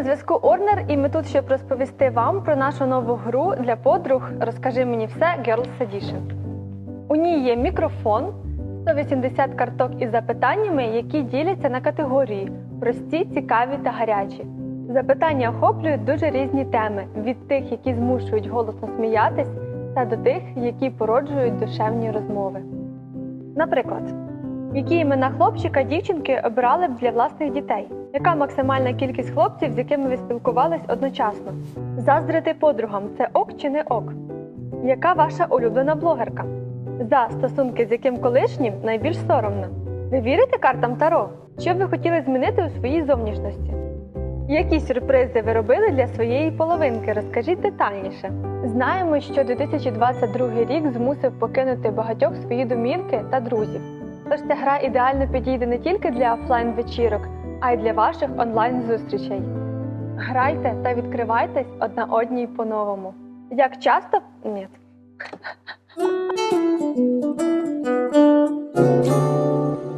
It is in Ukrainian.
на зв'язку Орнер, і ми тут, щоб розповісти вам про нашу нову гру для подруг. Розкажи мені все Girls Edition. У ній є мікрофон, 180 карток із запитаннями, які діляться на категорії прості, цікаві та гарячі. Запитання охоплюють дуже різні теми: від тих, які змушують голосно сміятись, та до тих, які породжують душевні розмови. Наприклад, які імена хлопчика дівчинки обирали б для власних дітей? Яка максимальна кількість хлопців, з якими ви спілкувались одночасно? Заздрити подругам це ок чи не ок? Яка ваша улюблена блогерка? За стосунки з яким колишнім найбільш соромно? Ви вірите картам Таро? Що б ви хотіли змінити у своїй зовнішності? Які сюрпризи ви робили для своєї половинки? Розкажіть детальніше. Знаємо, що 2022 рік змусив покинути багатьох свої домівки та друзів. Тож ця гра ідеально підійде не тільки для офлайн вечірок, а й для ваших онлайн зустрічей. Грайте та відкривайтесь одна одній по-новому. Як часто ні.